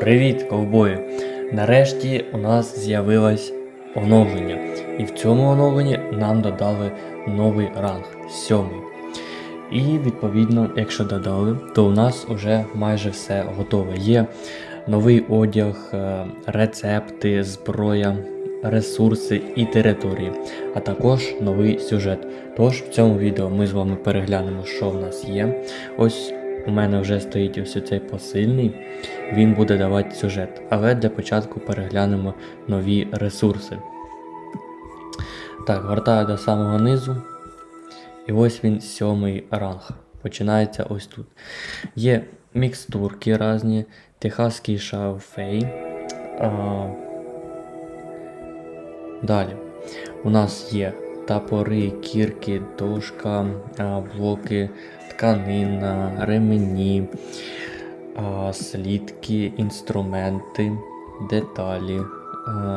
Привіт, ковбої! Нарешті у нас з'явилось оновлення. І в цьому оновленні нам додали новий ранг сьомий. І відповідно, якщо додали, то у нас вже майже все готове. Є новий одяг, е, рецепти, зброя, ресурси і території, а також новий сюжет. Тож в цьому відео ми з вами переглянемо, що в нас є. Ось у мене вже стоїть ось цей посильний, він буде давати сюжет. Але для початку переглянемо нові ресурси. Так, гортаю до самого низу. І ось він сьомий ранг. Починається ось тут. Є мікстурки різні, техаський шауфей. А, далі. У нас є топори, кірки, дошка, блоки, тканина, ремені, слідки, інструменти, деталі,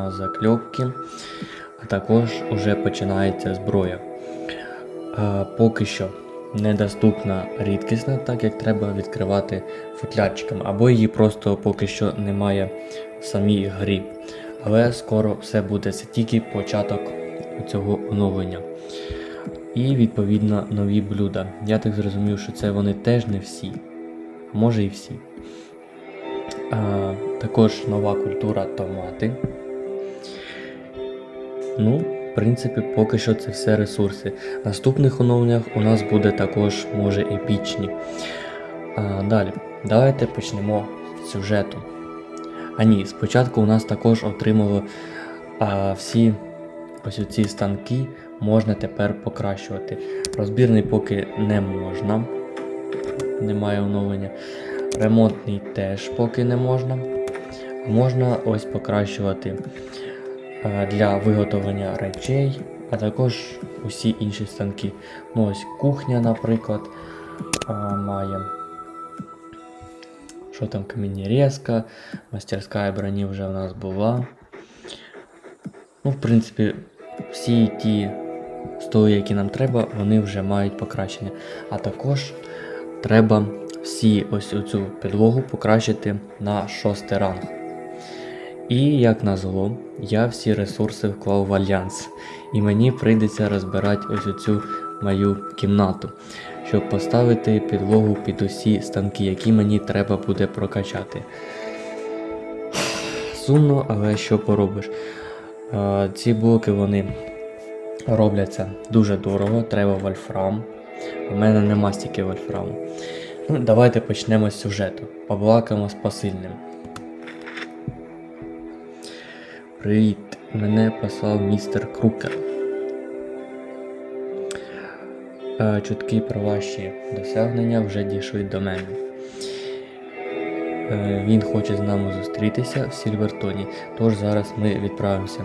закльопки, а також вже починається зброя. Поки що недоступна рідкісна, так як треба відкривати футлярчиком, або її просто поки що немає в самій грі. Але скоро все буде, це тільки початок цього оновлення. І відповідно нові блюда. Я так зрозумів, що це вони теж не всі, може і всі. А, також нова культура томати. Ну, в принципі, поки що це все ресурси. Наступних оновленнях у нас буде також, може, епічні. А, далі, давайте почнемо з сюжету. А ні, спочатку у нас також отримали а, всі ось ці станки можна тепер покращувати. Розбірний поки не можна, немає оновлення. Ремонтний теж поки не можна. Можна ось покращувати е, для виготовлення речей, а також усі інші станки. Ну ось кухня, наприклад, е, має. Що там камінерезка, мастерська броні вже в нас була. Ну, в принципі, всі ті столи, які нам треба, вони вже мають покращення. А також треба всі ось цю підлогу покращити на шостий ранг. І як назло, я всі ресурси вклав в альянс. І мені прийдеться розбирати ось цю мою кімнату, щоб поставити підлогу під усі станки, які мені треба буде прокачати. Сумно, але що поробиш. Е, Ці блоки вони робляться дуже дорого, треба вольфрам. У мене нема стільки вольфраму. Ну, давайте почнемо з сюжету. Побалакаємо з посильним. Привіт! Мене послав містер Крукер. Е, Чутки про ваші досягнення вже дійшли до мене. Е, Він хоче з нами зустрітися в Сільвертоні, тож зараз ми відправимося.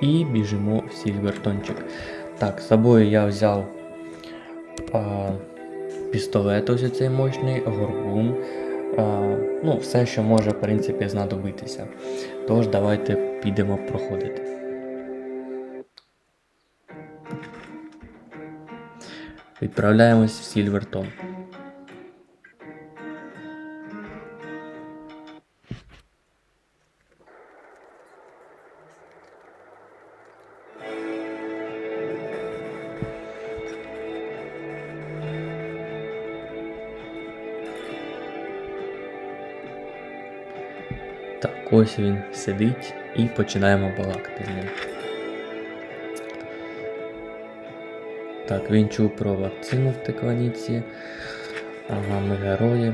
І біжимо в Сільвертончик. Так, з собою я взяв а, пістолет ось цей мощний, горбун. А, ну, все, що може, в принципі, знадобитися. Тож, давайте підемо проходити. Відправляємось в Сільвертон. Так, ось він сидить і починаємо балакати з ним. Так, він чув про вакцину в Текланіці. Ага, ми герої.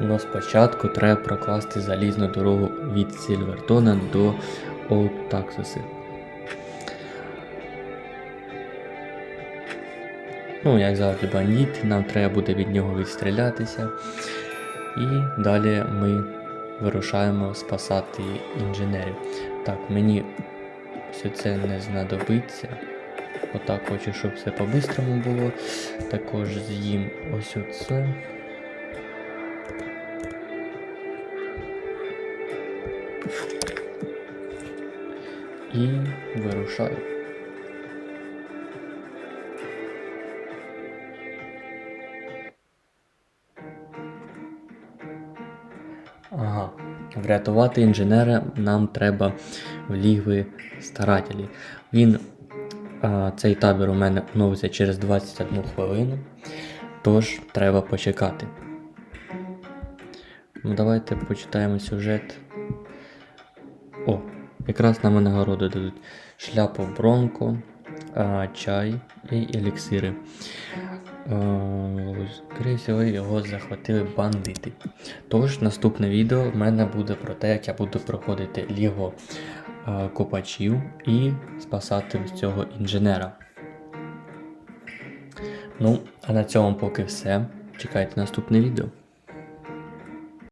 Но спочатку треба прокласти залізну дорогу від Сільвертона до Оутаксуси. Ну, як завжди, бандит, нам треба буде від нього відстрілятися. І далі ми вирушаємо спасати інженерів. Так, мені все це не знадобиться. Отак хочу, щоб все по-бистрому було. Також з'їм ось оце. і вирушаю. Ага. Врятувати інженера нам треба в лігви старателі. Він, цей табір у мене оновиться через 21 хвилину, тож треба почекати. Ну, давайте почитаємо сюжет. О, якраз нам і нагороду дадуть шляпу бронко, чай і еліксири. Е, Скоріше всього, його захватили бандити. Тож, наступне відео в мене буде про те, як я буду проходити ліго е, копачів і спасати з цього інженера. Ну, а на цьому поки все. Чекайте наступне відео.